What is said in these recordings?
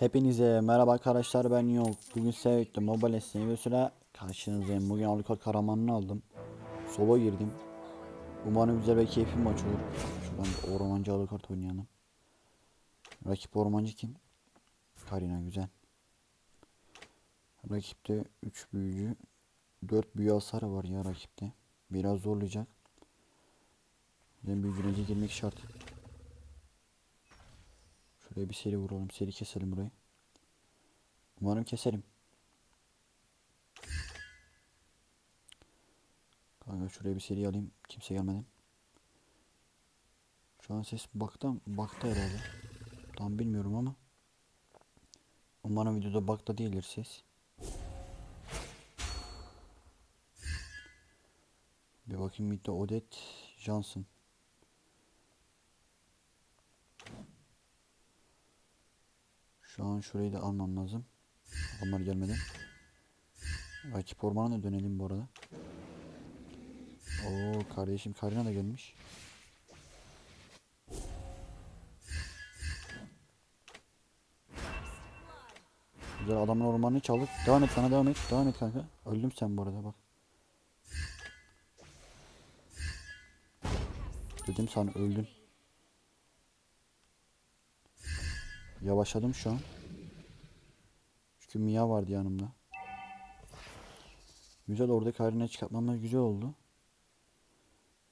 Hepinize merhaba arkadaşlar ben Yok. Bugün Sevit'te Mobile Legends ve süre karşınızdayım. Bugün Alucard Karaman'ını aldım. Solo girdim. Umarım güzel ve keyifli maç olur. Şuradan ormancı Alucard oynayalım. Rakip ormancı kim? Karina güzel. Rakipte 3 büyücü 4 büyü hasarı var ya rakipte. Biraz zorlayacak. Ben büyücüne girmek şart. Şuraya bir seri vuralım. Seri keselim burayı. Umarım keserim. Kanka şuraya bir seri alayım. Kimse gelmeden. Şu an ses bakta bakta herhalde. Tam bilmiyorum ama. Umarım videoda bakta değildir ses. Bir bakayım midde Odette Johnson. Şu an şurayı da almam lazım. Onlar gelmeden. Rakip ormana da dönelim bu arada. Oo kardeşim Karina da gelmiş. Güzel adamın ormanını çaldık. Devam et sana devam et. Devam et kanka. Öldüm sen bu arada bak. Dedim sana öldün. Yavaşladım şu an. Çünkü Mia vardı yanımda. Güzel orada karine çıkartmamız güzel oldu.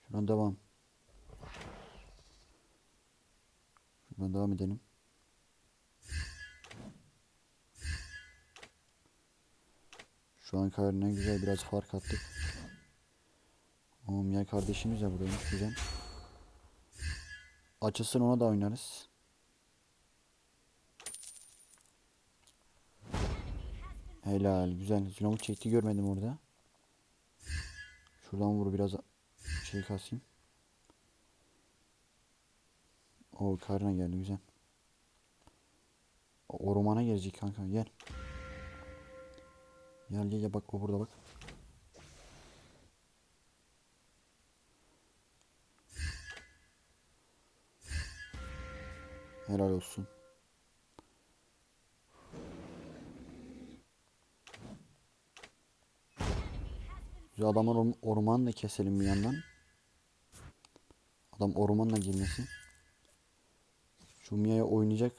Şuradan devam. Şuradan devam edelim. Şu an karine güzel biraz fark attık. O Mia kardeşimiz de buradaymış güzel. Açılsın ona da oynarız. Helal güzel. Zilom'u çekti görmedim orada. Şuradan vur biraz şey kasayım. O karına geldi güzel. Ormana gelecek kanka gel. Gel gel gel bak o burada bak. Helal olsun. Güzel adamlar orm ormanı keselim bir yandan. Adam ormanla girmesin. Şu Mia'ya oynayacak.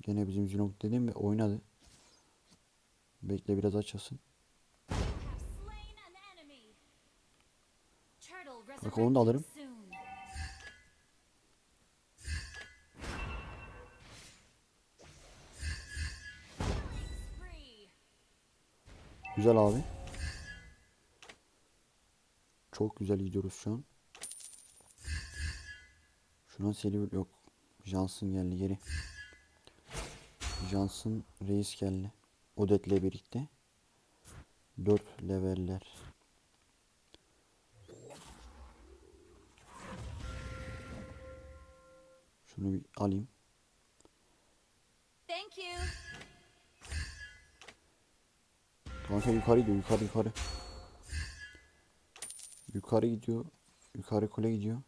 Gene bizim Zinok dediğim ve oynadı. Bekle biraz açılsın. Bak onu da alırım. Güzel abi. Çok güzel gidiyoruz şu an. Şuna seri yok. Johnson geldi geri. Johnson reis geldi. Odette'le birlikte. 4 leveller. Şunu bir alayım. Thank you. Kanka yukarı gidiyor yukarı yukarı. Yukarı gidiyor. Yukarı kule gidiyor.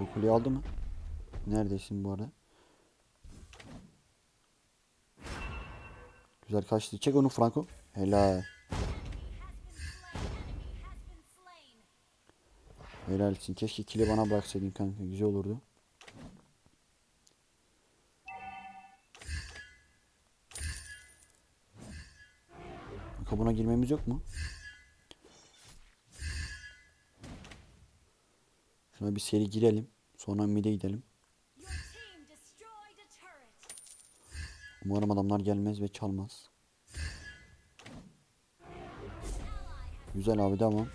O kuleyi aldı mı? Neredesin bu arada? Güzel kaçtı. Çek onu Franco. Helal. Helalsin. Keşke kili bana bıraksaydın kanka. Güzel olurdu. Kanka buna girmemiz yok mu? Şuna bir seri girelim. Sonra mid'e gidelim. Umarım adamlar gelmez ve çalmaz. Güzel abi devam.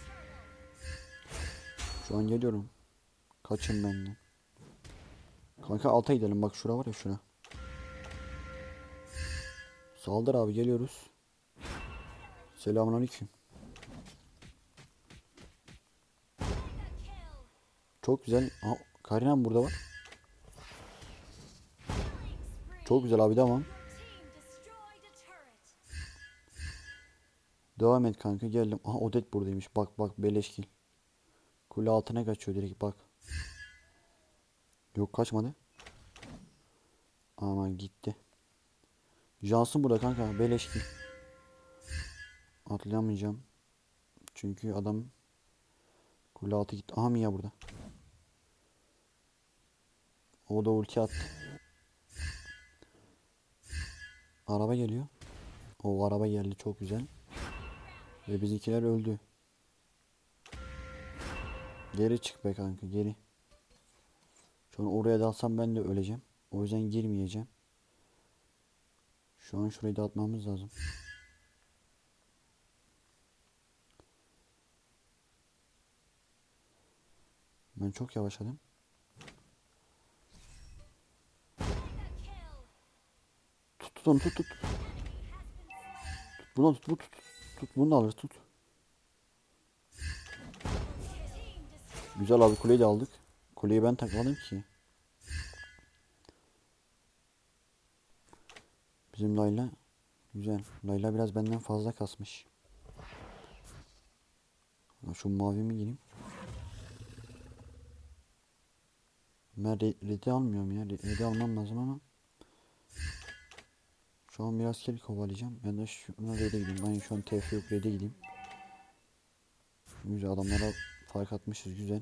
Şu an geliyorum. Kaçın benden. Kanka alta gidelim bak şura var ya şura. Saldır abi geliyoruz. Selamünaleyküm. Çok güzel. Aa, Karina burada var. Çok güzel abi devam. Devam et kanka geldim. Aha Odet buradaymış. Bak bak beleşkil. Kule altına kaçıyor direkt bak. Yok kaçmadı. Aman gitti. Johnson burada kanka. Beleş ki. Atlayamayacağım. Çünkü adam kule altı gitti. Aha Mia burada. O da ulti attı. Araba geliyor. O araba geldi çok güzel. Ve bizimkiler öldü. Geri çık be kanka geri. Şu an oraya dalsam ben de öleceğim. O yüzden girmeyeceğim. Şu an şurayı da atmamız lazım. Ben çok yavaşladım. Tut onu tut tut. Bunu tut tut tut. Tut bunu da alırız tut. Güzel abi kuleyi de aldık. Kuleyi ben takmadım ki. Bizim Layla güzel. Layla biraz benden fazla kasmış. Şu mavimi gireyim. Ben re- red'i almıyorum ya. Re- Red'i almam lazım ama. Şu an biraz kill kovalayacağım. Ben de şuna red'e gideyim. Ben şu an TF yok red'e gideyim. Güzel adamlara fark atmışız güzel.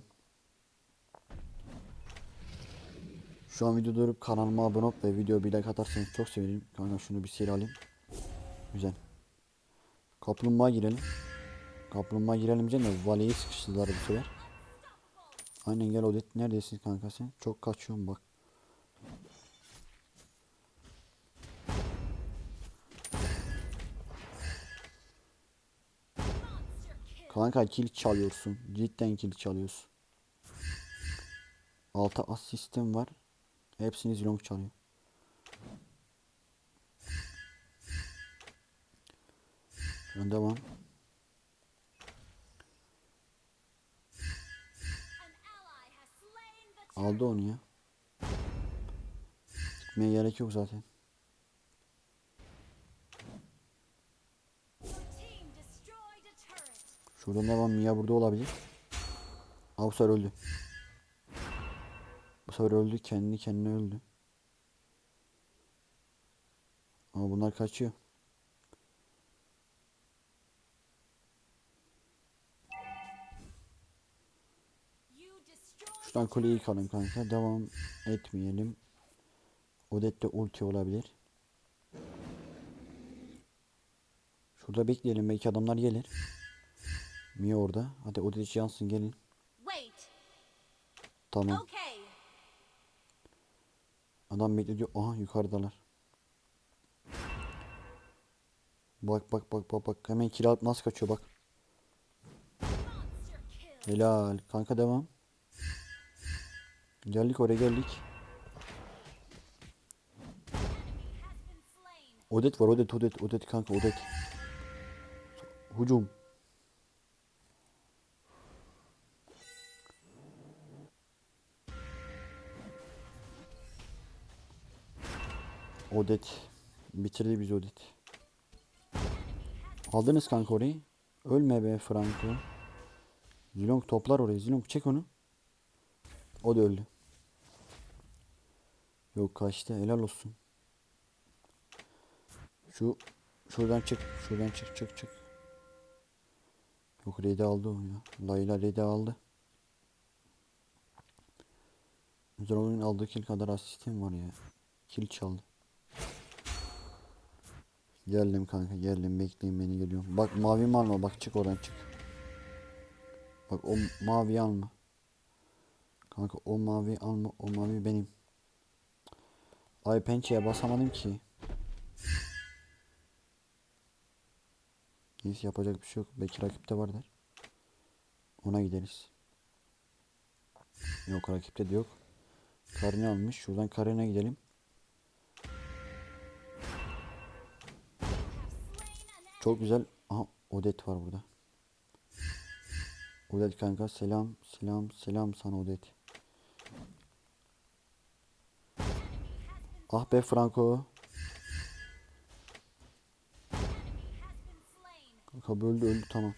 Şu an video durup kanalıma abone olup ve video bir like atarsanız çok sevinirim. Kanka şunu bir seri alayım. Güzel. Kaplumbağa girelim. Kaplumbağa girelim canım. Valeyi sıkıştırdılar bu sefer. Aynen gel Odet. Neredesin kanka sen? Çok kaçıyorum bak. Kanka kill çalıyorsun. Cidden kill çalıyorsun. Alta asistim var. Hepsini Zilong çalıyor. Şuradan devam. Aldı onu ya. Gitmeye gerek yok zaten. Turret. Şuradan devam. Mia burada olabilir. Aa, bu sefer öldü. Bu sefer öldü. Kendi kendine öldü. Ama bunlar kaçıyor. Şuradan kuleyi yıkalım kanka. Devam etmeyelim. Odette ulti olabilir. Şurada bekleyelim. Belki adamlar gelir. Mia orada. Hadi Odette Johnson gelin. Tamam. Adam bekliyor. Aha yukarıdalar. Bak bak bak bak bak. Hemen kill alıp nasıl kaçıyor bak. Helal. Kanka devam. Geldik oraya geldik. Odet var Odet Odet Odet kanka Odet. Hucum. Odet. Bitirdi biz Odet. Aldınız kanka orayı. Ölme be Franco. Zilong toplar orayı. Zilong çek onu. O da öldü. Yok kaçtı. Helal olsun. Şu şuradan çık. Şuradan çık çık çık. Yok Red'i aldı o ya. Layla Red'i aldı. Zoro'nun aldığı kill kadar asistim var ya. Kill çaldı. Geldim kanka geldim bekleyin beni geliyorum. Bak mavi alma bak çık oradan çık. Bak o mavi alma. Kanka o mavi alma o mavi benim. Ay pençeye basamadım ki. Neyse yapacak bir şey yok. Belki rakipte vardır. Ona gideriz. Yok rakipte de yok. Karne almış. Şuradan Karen'e gidelim. Çok güzel. Aha Odet var burada. Odet kanka selam selam selam sana Odet. Ah be Franco. Kanka öldü öldü tamam.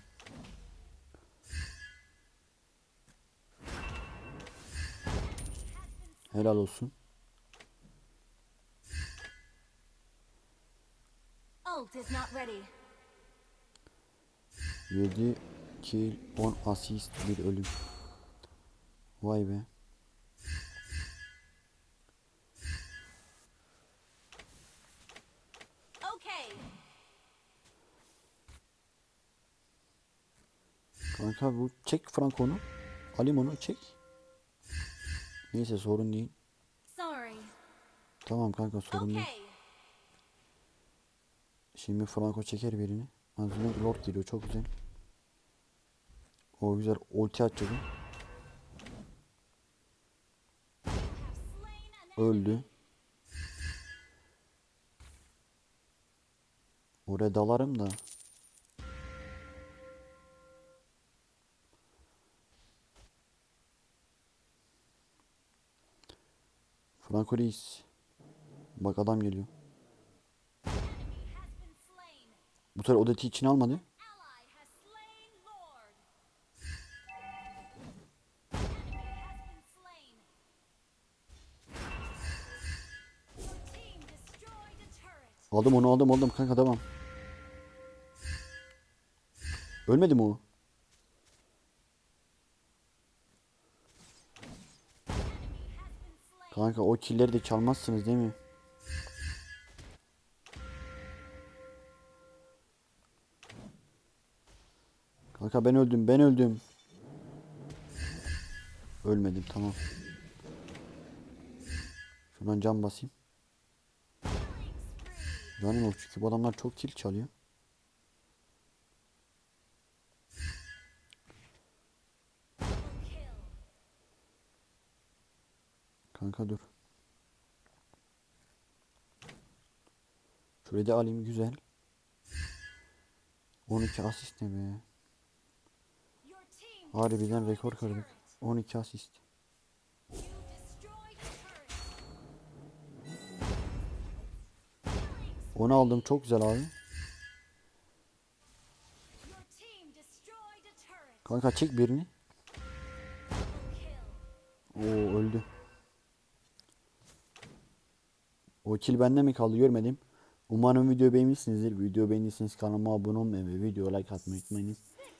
Helal olsun. ult is not ready. 7 kill 10 asist bir ölüm. Vay be. Kanka bu çek Franco'nu. Alayım onu çek. Neyse sorun değil. Tamam kanka sorun değil. Okay. Şimdi Franco çeker birini. Azından Lord geliyor çok güzel. O güzel ulti an Öldü. Oraya dalarım da. Franco Reis. Bak adam geliyor. Your team destroyed a turret. Aldım onu aldım aldım kanka tamam. Ölmedi mi o? Kanka o killeri de çalmazsınız değil mi? Kanka ben öldüm ben öldüm. Ölmedim tamam. Şuradan cam basayım. Canım yok çünkü bu adamlar çok kill çalıyor. Kanka dur. Şurayı da alayım güzel. 12 asist ne be? Harbiden rekor kırdık. turret. 12 asist. Onu aldım çok güzel abi. Kanka çek birini. Oo öldü. O kill bende mi kaldı görmedim. Umarım video beğenmişsinizdir. Video beğendiyseniz kanalıma abone olmayı ve video like atmayı unutmayınız.